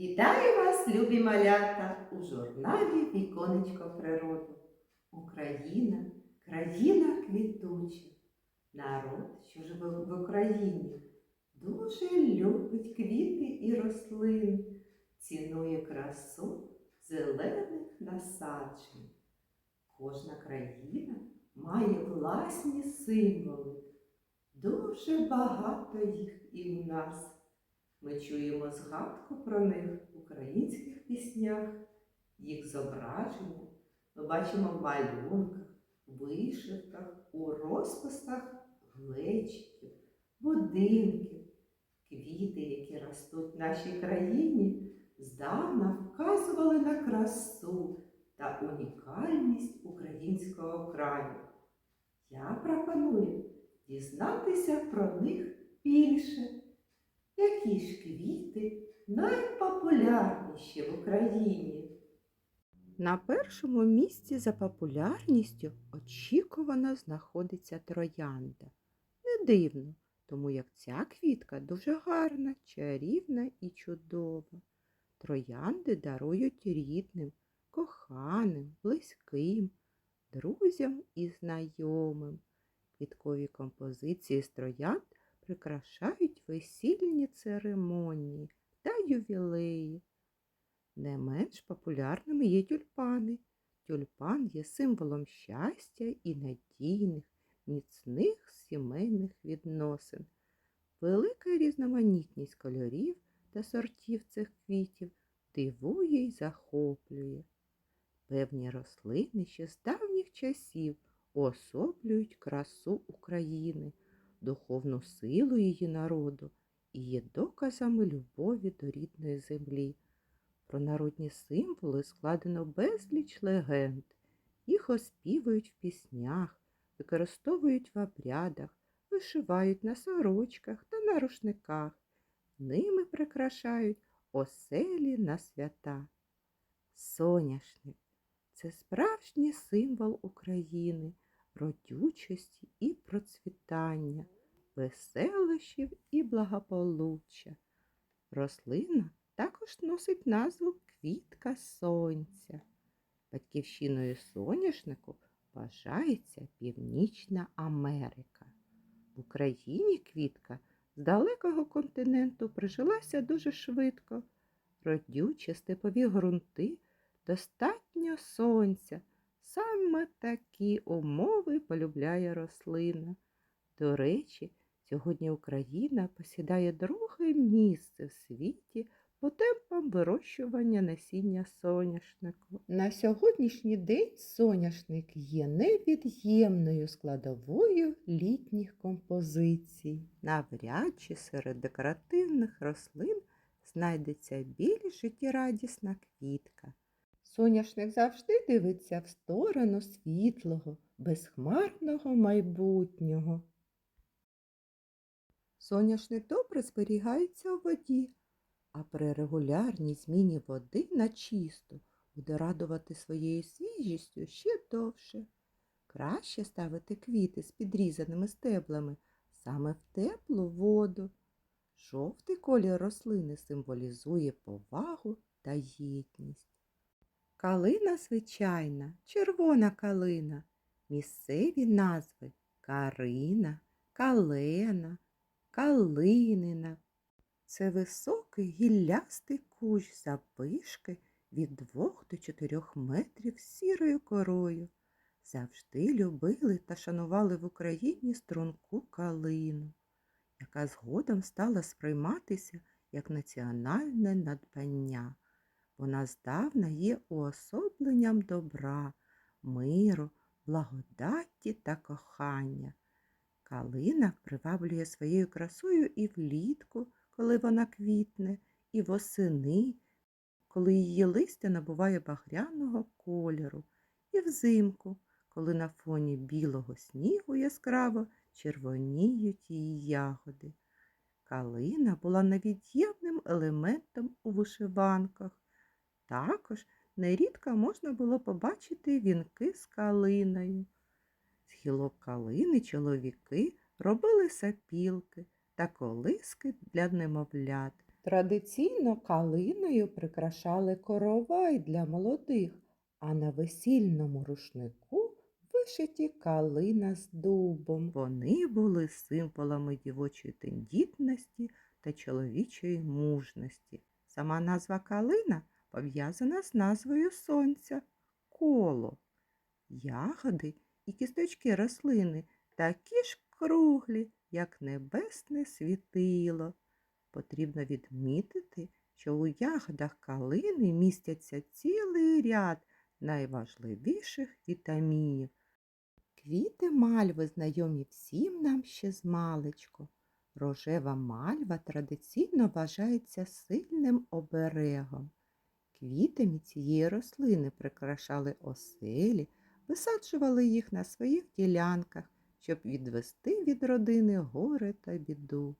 Вітаю вас, любі малята, у журналі Віконечко природи. Україна країна квітуча. Народ, що живе в Україні, дуже любить квіти і рослини, цінує красу зелених насаджень. Кожна країна має власні символи. Дуже багато їх і в нас. Ми чуємо згадку про них в українських піснях, їх зображення. Ми бачимо в малюнках, вишивках, у розписах глечиків, будинків. Квіти, які ростуть в нашій країні, здавна вказували на красу та унікальність українського краю. Я пропоную дізнатися про них більше. Які ж квіти найпопулярніші в Україні? На першому місці за популярністю очікувано знаходиться троянда. Не дивно, тому як ця квітка дуже гарна, чарівна і чудова. Троянди дарують рідним, коханим, близьким, друзям і знайомим. Квіткові композиції з троянд прикрашають весільні церемонії та ювілеї. Не менш популярними є тюльпани. Тюльпан є символом щастя і надійних, міцних сімейних відносин. Велика різноманітність кольорів та сортів цих квітів дивує й захоплює. Певні рослини ще з давніх часів уособлюють красу України, духовну силу її народу і є доказами любові до рідної землі. Про народні символи складено безліч легенд. Їх оспівують в піснях, використовують в обрядах, вишивають на сорочках та на рушниках. Ними прикрашають оселі на свята. Соняшник це справжній символ України, родючості і процвітання, веселощів і благополуччя. Рослина також носить назву квітка сонця. Батьківщиною соняшнику вважається Північна Америка. В Україні квітка з далекого континенту прижилася дуже швидко. Родючі степові ґрунти, достатньо сонця. Саме такі умови полюбляє рослина. До речі, сьогодні Україна посідає друге місце в світі по темпам вирощування насіння соняшнику. На сьогоднішній день соняшник є невід'ємною складовою літніх композицій. Навряд чи серед декоративних рослин знайдеться більш життєрадісна квітка. Соняшник завжди дивиться в сторону світлого, безхмарного майбутнього. Соняшник добре зберігається у воді, а при регулярній зміні води на чисту буде радувати своєю свіжістю ще довше. Краще ставити квіти з підрізаними стеблами саме в теплу воду. Жовтий колір рослини символізує повагу та єдність. Калина звичайна, червона калина, місцеві назви Карина, Калена, Калинина. Це високий гіллястий кущ заввишки від двох до чотирьох метрів сірою корою. Завжди любили та шанували в Україні струнку калину, яка згодом стала сприйматися як національне надбання. Вона здавна є уособленням добра, миру, благодаті та кохання. Калина приваблює своєю красою і влітку, коли вона квітне, і восени, коли її листя набуває багряного кольору, і взимку, коли на фоні білого снігу яскраво червоніють її ягоди. Калина була невід'ємним елементом у вишиванках. Також нерідко можна було побачити вінки з калиною. З гілок калини чоловіки робили сапілки та колиски для немовлят. Традиційно калиною прикрашали коровай для молодих, а на весільному рушнику вишиті калина з дубом. Вони були символами дівочої тендітності та чоловічої мужності. Сама назва калина пов'язана з назвою сонця коло. Ягоди і кісточки рослини такі ж круглі, як небесне світило. Потрібно відмітити, що у ягодах калини містяться цілий ряд найважливіших вітамінів. Квіти мальви знайомі всім нам ще з маличку. Рожева мальва традиційно вважається сильним оберегом. Квітами цієї рослини прикрашали оселі, висаджували їх на своїх ділянках, щоб відвести від родини горе та біду.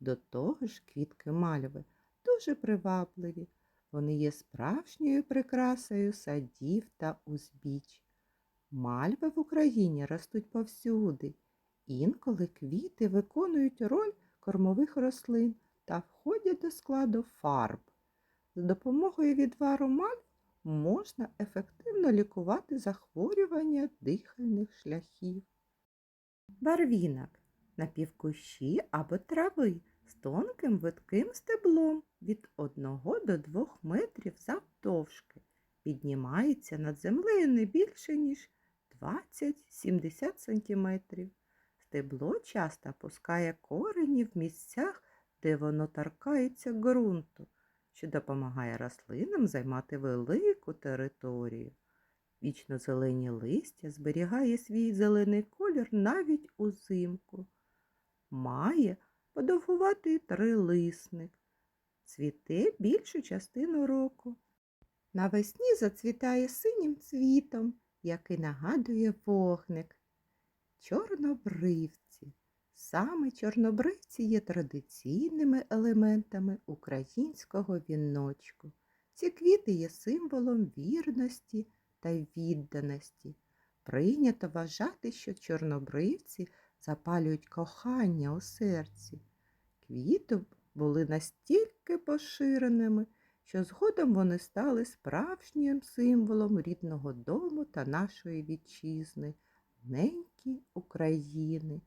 До того ж, квітки мальви дуже привабливі. Вони є справжньою прикрасою садів та узбіч. Мальви в Україні ростуть повсюди. Інколи квіти виконують роль кормових рослин та входять до складу фарб. З допомогою відвару мальв можна ефективно лікувати захворювання дихальних шляхів. Барвінок напівкущі або трави з тонким видким стеблом від 1 до 2 метрів завдовжки. Піднімається над землею не більше, ніж 20-70 см. Стебло часто пускає корені в місцях, де воно торкається ґрунту, що допомагає рослинам займати велику територію. Вічно зелені листя зберігає свій зелений колір навіть узимку. Має подовгуватий трилисник. Цвіте більшу частину року. Навесні зацвітає синім цвітом, який нагадує вогник. Чорнобривці. Саме чорнобривці є традиційними елементами українського віночку. Ці квіти є символом вірності та відданості. Прийнято вважати, що чорнобривці запалюють кохання у серці. Квіти були настільки поширеними, що згодом вони стали справжнім символом рідного дому та нашої вітчизни, неньки України.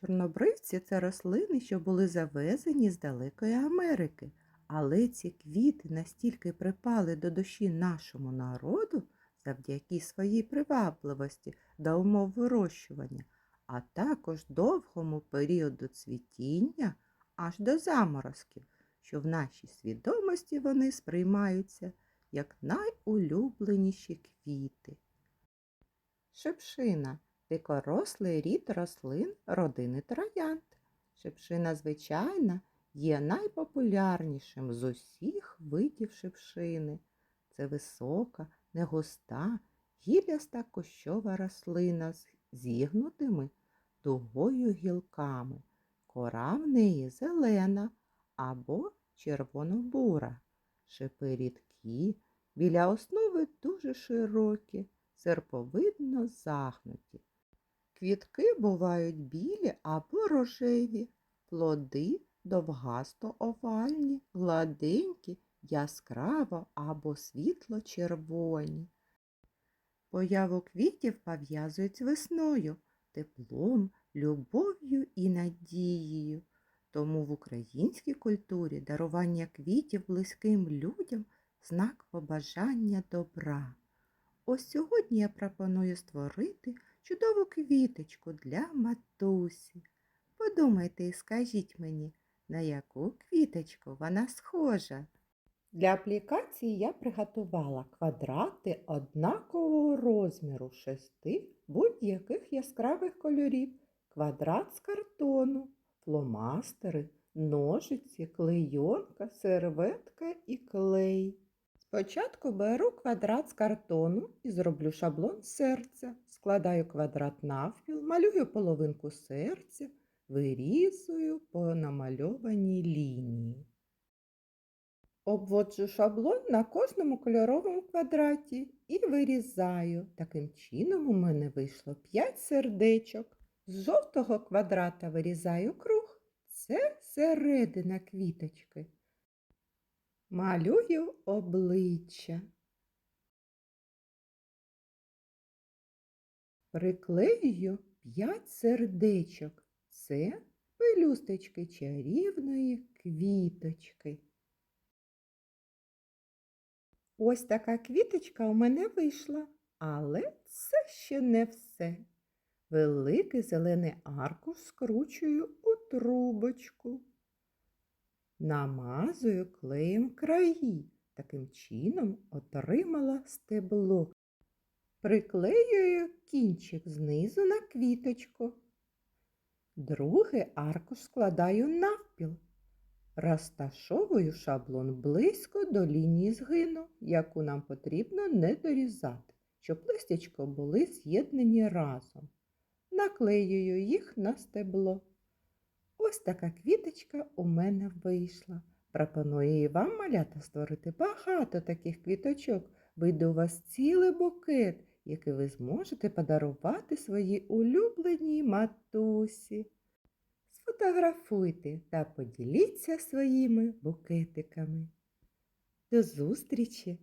Чорнобривці це рослини, що були завезені з далекої Америки, але ці квіти настільки припали до душі нашому народу завдяки своїй привабливості до умов вирощування, а також довгому періоду цвітіння аж до заморозків, що в нашій свідомості вони сприймаються як найулюбленіші квіти. Шепшина дикорослий рід рослин родини троянд. Шепшина звичайна є найпопулярнішим з усіх видів шипшини. Це висока, негуста, гілляста кущова рослина з зігнутими дугою гілками. Кора в неї зелена або червоно-бура. Шипи рідкі, біля основи дуже широкі, серповидно загнуті. Квітки бувають білі або рожеві, плоди довгасто-овальні, гладенькі, яскраво або світло-червоні. Появу квітів пов'язують з весною, теплом, любов'ю і надією. Тому в українській культурі дарування квітів близьким людям знак побажання добра. Ось сьогодні я пропоную створити чудову квіточку для матусі. Подумайте і скажіть мені, на яку квіточку вона схожа. Для аплікації я приготувала квадрати однакового розміру шести будь-яких яскравих кольорів, квадрат з картону, фломастери, ножиці, клейонка, серветка і клей. Спочатку беру квадрат з картону і зроблю шаблон серця. Складаю квадрат навпіл, малюю половинку серця, вирізую по намальованій лінії. Обводжу шаблон на кожному кольоровому квадраті і вирізаю. Таким чином у мене вийшло 5 сердечок. З жовтого квадрата вирізаю круг. Це середина квіточки. Малюю обличчя. Приклеюю п'ять сердечок. Це пелюсточки чарівної квіточки. Ось така квіточка у мене вийшла, але це ще не все. Великий зелений аркуш скручую у трубочку. Намазую клеєм краї. Таким чином отримала стебло. Приклеюю кінчик знизу на квіточку. Другий аркуш складаю навпіл. Розташовую шаблон близько до лінії згину, яку нам потрібно не дорізати, щоб листячко були з'єднані разом. Наклеюю їх на стебло. Ось така квіточка у мене вийшла. Пропоную і вам, малята, створити багато таких квіточок. Вийде у вас цілий букет, який ви зможете подарувати своїй улюбленій матусі. Сфотографуйте та поділіться своїми букетиками. До зустрічі!